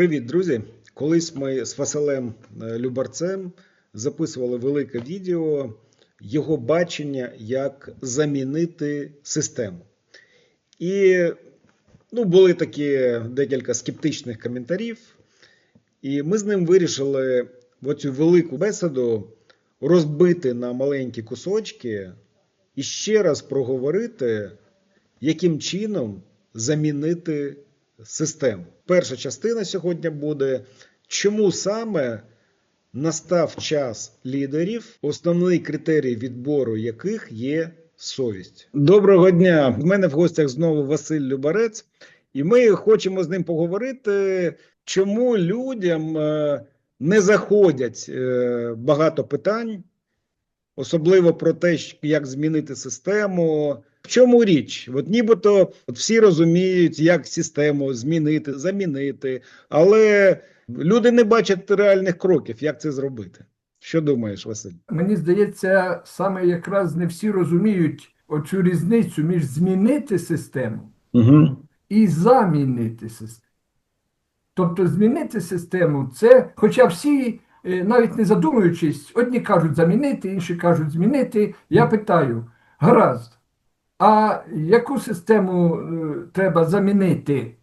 Привіт, друзі! Колись ми з Василем е, Любарцем записували велике відео його бачення, як замінити систему. І ну, були такі декілька скептичних коментарів. І ми з ним вирішили оцю велику бесіду розбити на маленькі кусочки і ще раз проговорити, яким чином замінити систему. Перша частина сьогодні буде, чому саме настав час лідерів, основний критерій відбору яких є совість. Доброго дня! В мене в гостях знову Василь Любарець, і ми хочемо з ним поговорити, чому людям е, не заходять е, багато питань, особливо про те, як змінити систему. Чому річ? От нібито от всі розуміють, як систему змінити, замінити, але люди не бачать реальних кроків, як це зробити. Що думаєш, Василь? Мені здається, саме якраз не всі розуміють оцю різницю між змінити систему Угу. і замінити систему. Тобто змінити систему це, хоча всі, е, навіть не задумуючись, одні кажуть замінити, інші кажуть змінити. Я питаю, гаразд, а яку систему е, треба замінити?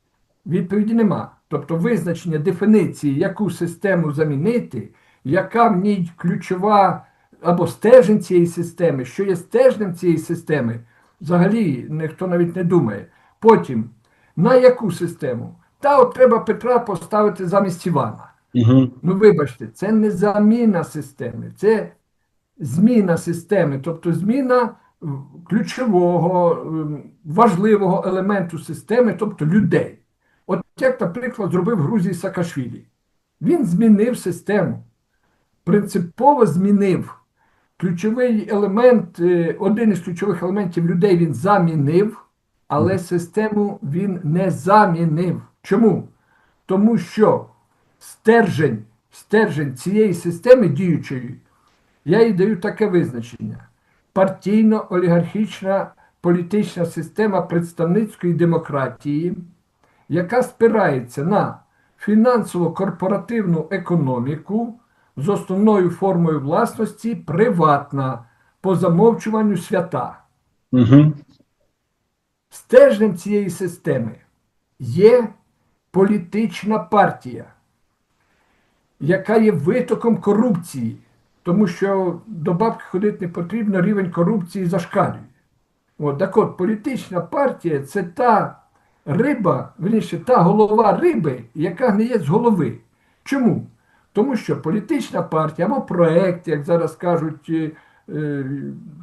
Відповіді нема. Тобто визначення дефіниції, яку систему замінити, яка в ній ключова або стержень цієї системи, що є стержнем цієї системи, взагалі ніхто навіть не думає. Потім, на яку систему? Та от треба Петра поставити замість Івана. Угу. Ну, вибачте, це не заміна системи, це зміна системи, тобто зміна ключового, важливого елементу системи, тобто людей. От як, наприклад, зробив Грузій Саакашвілі. Він змінив систему, принципово змінив. Ключовий елемент, е, один із ключових елементів людей він замінив, але систему він не замінив. Чому? Тому що стержень, стержень цієї системи діючої, я їй даю таке визначення: партійно-олігархічна політична система представницької демократії, яка спирається на фінансово-корпоративну економіку з основною формою власності приватна по замовчуванню свята. Угу. Стержнем цієї системи є політична партія, яка є витоком корупції, тому що до бабки ходити не потрібно, рівень корупції зашкалює. От, так от, політична партія це та риба, верніше, та голова риби, яка гниє з голови. Чому? Тому що політична партія або проект, як зараз кажуть, е, е,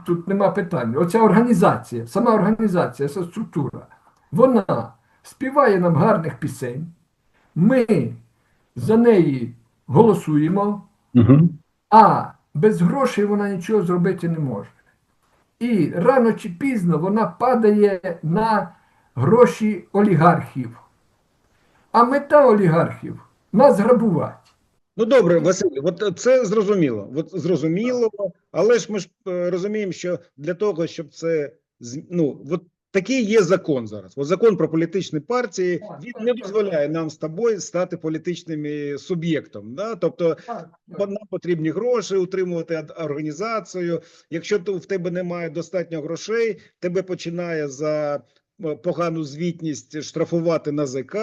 тут нема питань. Оця організація, сама організація, ця структура, вона співає нам гарних пісень, ми за неї голосуємо, Угу. а без грошей вона нічого зробити не може. І рано чи пізно вона падає на гроші олігархів. А мета олігархів нас грабувати. Ну добре, Василь, от це зрозуміло. От зрозуміло, але ж ми ж е, розуміємо, що для того, щоб це ну, от такий є закон зараз. От закон про політичні партії він не дозволяє нам з тобою стати політичним суб'єктом. Да? Тобто нам потрібні гроші, утримувати організацію. Якщо в тебе немає достатньо грошей, тебе починає за е, погану звітність штрафувати НАЗК,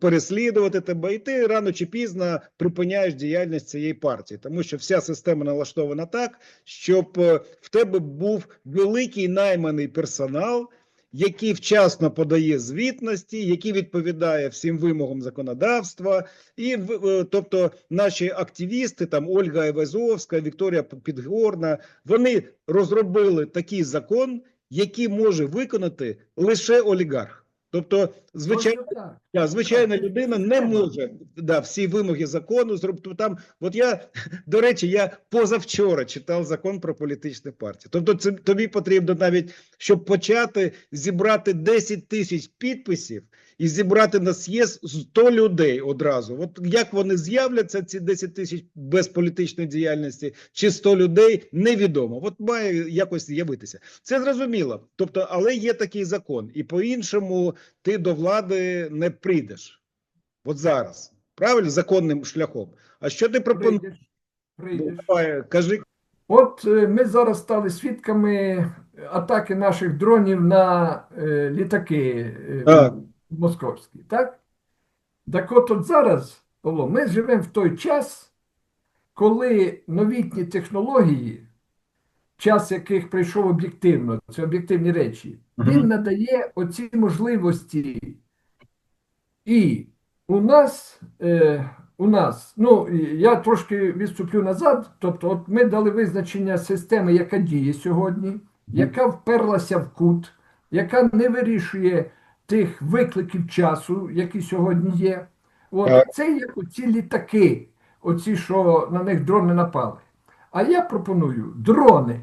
переслідувати тебе, і ти рано чи пізно припиняєш діяльність цієї партії, тому що вся система налаштована так, щоб е, в тебе був великий найманий персонал. Який вчасно подає звітності, який відповідає всім вимогам законодавства, і е, тобто наші активісти, там Ольга Евезовська, Вікторія Підгорна, вони розробили такий закон, який може виконати лише олігарх. Тобто, звичайно, да, звичайна людина не може да, всі вимоги закону зробити. Там, от я, до речі, я позавчора читав закон про політичні партії. Тобто, це тобі потрібно навіть, щоб почати зібрати 10 тисяч підписів і зібрати на з'їзд 100 людей одразу. От як вони з'являться, ці 10 тисяч без політичної діяльності, чи 100 людей, невідомо. От має якось з'явитися. Це зрозуміло. Тобто, але є такий закон, і по-іншому ти до влади не прийдеш. От зараз. Правильно, законним шляхом. А що ти пропонуєш? Прийдеш, Ну, давай, кажи. От е, ми зараз стали свідками атаки наших дронів на е, літаки е, Так. Московські, так? Так от, от зараз, Павло, ми живемо в той час, коли новітні технології, час яких прийшов об'єктивно, це об'єктивні речі, він надає оці можливості. І у нас, е, у нас, ну я трошки відступлю назад. Тобто, от ми дали визначення системи, яка діє сьогодні, яка вперлася в кут, яка не вирішує тих викликів часу, які сьогодні є. От, це як оці літаки, оці, що на них дрони напали. А я пропоную дрони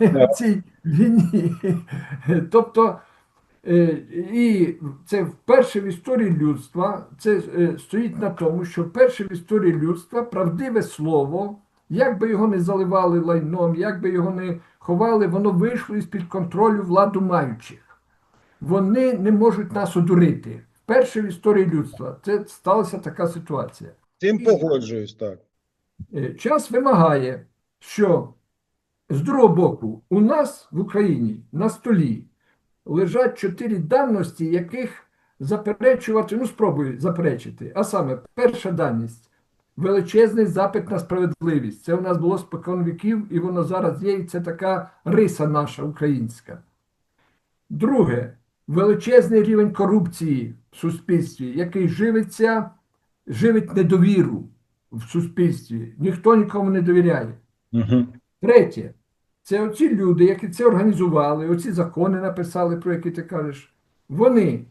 в цій війні. Тобто, Е, І це вперше в історії людства, це е, стоїть на тому, що вперше в історії людства правдиве слово, як би його не заливали лайном, як би його не ховали, воно вийшло із-під контролю владу маючих. Вони не можуть нас одурити. Вперше в історії людства це сталася така ситуація. Цим погоджуюсь, так. Е, Час вимагає, що з другого боку у нас в Україні на столі лежать чотири даності, яких заперечувати, ну спробую заперечити. А саме, перша даність величезний запит на справедливість. Це у нас було спокон віків, і воно зараз є, і це така риса наша українська. Друге, величезний рівень корупції в суспільстві, який живиться, живить недовіру в суспільстві. Ніхто нікому не довіряє. Угу. Третє, це оці люди, які це організували, оці закони написали, про які ти кажеш. Вони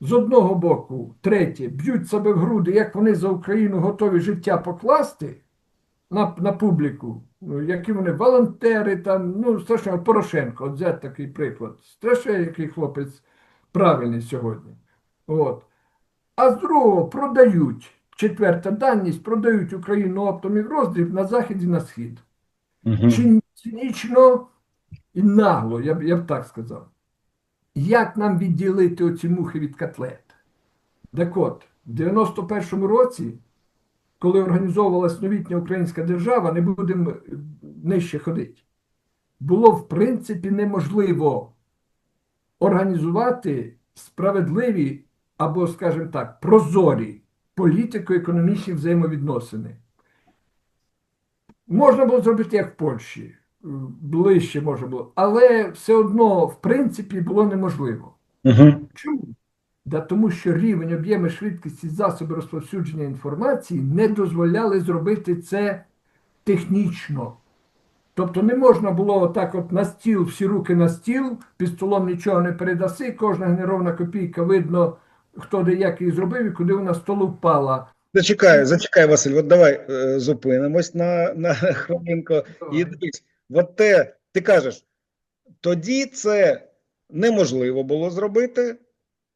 з одного боку, третє, б'ють себе в груди, як вони за Україну готові життя покласти на, на публіку, ну, які вони волонтери, там, ну, страшно, Порошенко, от взяти такий приклад. Страшно, який хлопець правильний сьогодні. От. А з другого продають, четверта даність, продають Україну оптом і в роздріб на захід і на схід. Угу. Цинічно і нагло, я б, я б так сказав. Як нам відділити оці мухи від котлет? Так от, в 91-му році, коли організовувалась новітня українська держава, не будемо нижче ходити, було в принципі неможливо організувати справедливі або, скажімо так, прозорі політико-економічні взаємовідносини. Можна було зробити як в Польщі, ближче можна було, але все одно, в принципі, було неможливо. Угу. Чому? Да тому що рівень, об'єми швидкості засоби розповсюдження інформації не дозволяли зробити це технічно. Тобто не можна було отак от на стіл, всі руки на стіл, під столом нічого не передаси, кожна генерована копійка видно, хто де як її зробив і куди вона столу впала. Зачекай, зачекай, Василь. От давай е, зупинимось на, на хвилинку. І дивись, от те, ти кажеш, тоді це неможливо було зробити,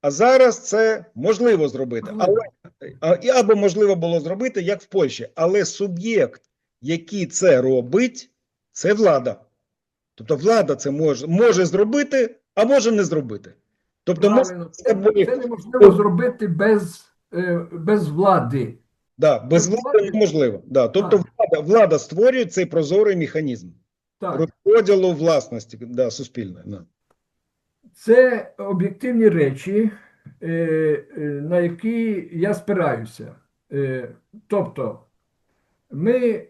а зараз це можливо зробити. Але, або можливо було зробити, як в Польщі. Але суб'єкт, який це робить, це влада. Тобто влада це може, може зробити, а може не зробити. Тобто, ми, Правильно, це, це неможливо зробити без, е, без влади. да, без влади неможливо. Да. Тобто влада, влада створює цей прозорий механізм Так. розподілу власності да, суспільної. Да. Це об'єктивні речі, е, е, на які я спираюся. Е, Тобто, ми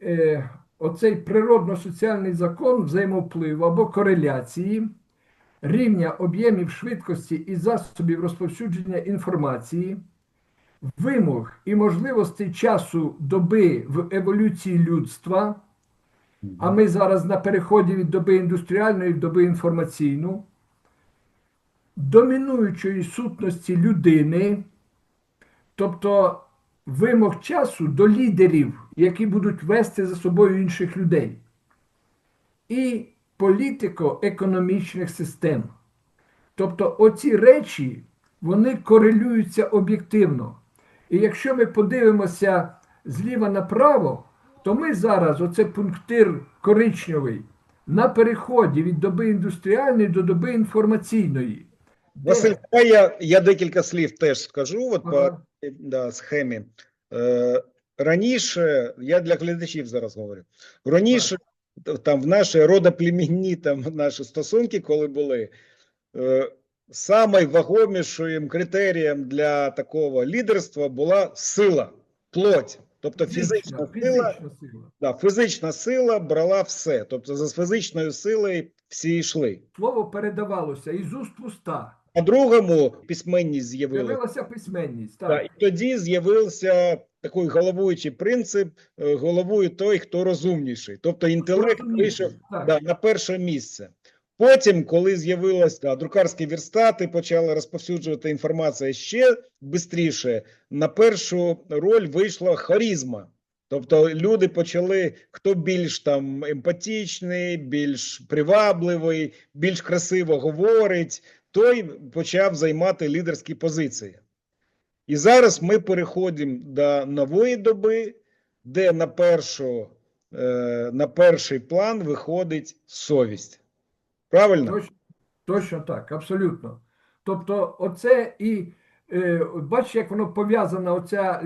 оцей природно-соціальний закон взаємовпливу або кореляції рівня об'ємів швидкості і засобів розповсюдження інформації, вимог і можливостей часу доби в еволюції людства, а ми зараз на переході від доби індустріальної до доби інформаційної, домінуючої сутності людини, тобто вимог часу до лідерів, які будуть вести за собою інших людей, і політико-економічних систем. Тобто оці речі вони корелюються об'єктивно. І якщо ми подивимося зліва направо, то ми зараз, оце пунктир коричневий, на переході від доби індустріальної до доби інформаційної. Василь, я, я декілька слів теж скажу от Ага. по да, схемі. Е, раніше, я для глядачів зараз говорю. Раніше, т- там в наші родоплемінні там наші стосунки, коли були, е, самий вагомішим критерієм для такого лідерства була сила, плоть. Тобто фізична сила, фізична сила. да, фізична сила брала все. Тобто за фізичною силою всі йшли. Слово передавалося із уст в уста. По-другому, письменність з'явилася. З'явилася письменність. Так. Да, і тоді з'явився такий головуючий принцип: е, головує той, хто розумніший. Тобто інтелект вийшов да, на перше місце. Потім, коли з'явилися да, друкарські верстати, почали розповсюджувати інформацію ще швидше, на першу роль вийшла харізма. Тобто люди почали, хто більш там емпатичний, більш привабливий, більш красиво говорить, той почав займати лідерські позиції. І зараз ми переходимо до нової доби, де на, першу, е, на перший план виходить совість. Правильно? Точно, точно так, абсолютно. Тобто, оце і е, бачиш, як воно пов'язана, оця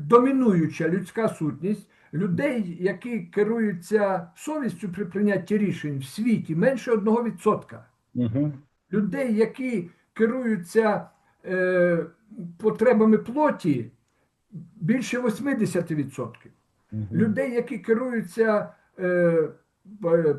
домінуюча людська сутність людей, які керуються совістю при прийнятті рішень в світі менше 1%. Угу. Людей, які керуються е, потребами плоті, більше 80%. людей, які керуються е,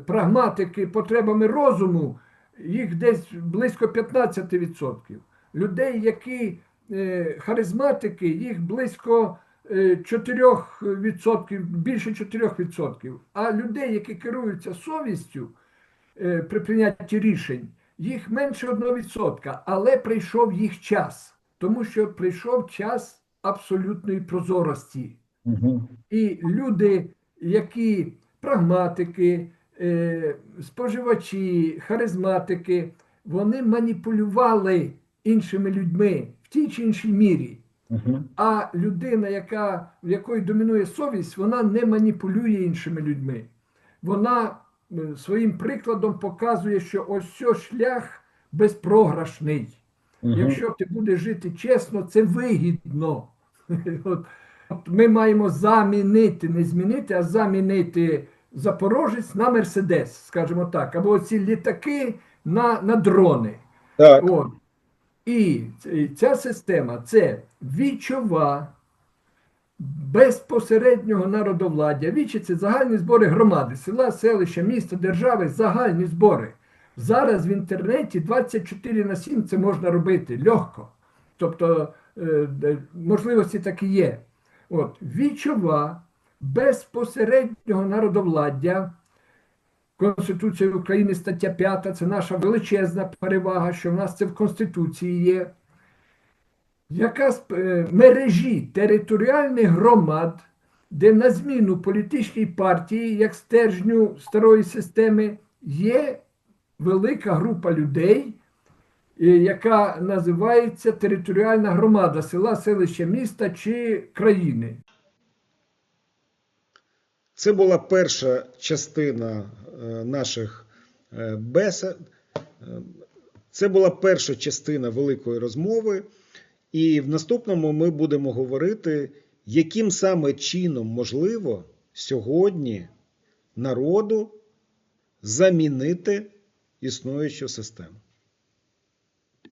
прагматики потребами розуму, їх десь близько 15%. Людей, які е, харизматики, їх близько е, 4%, більше 4%. А людей, які керуються совістю е, при прийнятті рішень, їх менше 1%. Але прийшов їх час, тому що прийшов час абсолютної прозорості. Угу. І люди, які прагматики, е, споживачі, харизматики, вони маніпулювали іншими людьми в тій чи іншій мірі. Угу. А людина, яка, в якої домінує совість, вона не маніпулює іншими людьми. Вона своїм прикладом показує, що ось шлях безпрограшний. Якщо ти будеш жити чесно, це вигідно. От, от ми маємо замінити, не змінити, а замінити Запорожець на Мерседес, скажімо так, або ці літаки на, на дрони. Так. От. І ця система це вічова безпосереднього народовладдя. Це загальні збори громади, села, селища, міста, держави, загальні збори. Зараз в інтернеті 24 на 7 це можна робити легко. Тобто е, можливості такі є. От, вічова безпосереднього народовладдя. Конституція України, стаття 5, це наша величезна перевага, що в нас це в Конституції є. Яка е, мережі територіальних громад, де на зміну політичній партії, як стержню старої системи, є велика група людей, е, яка називається територіальна громада села, селища, міста чи країни. Це була перша частина е, наших бесед. Це була перша частина великої розмови. І в наступному ми будемо говорити, яким саме чином можливо сьогодні народу замінити існуючу систему.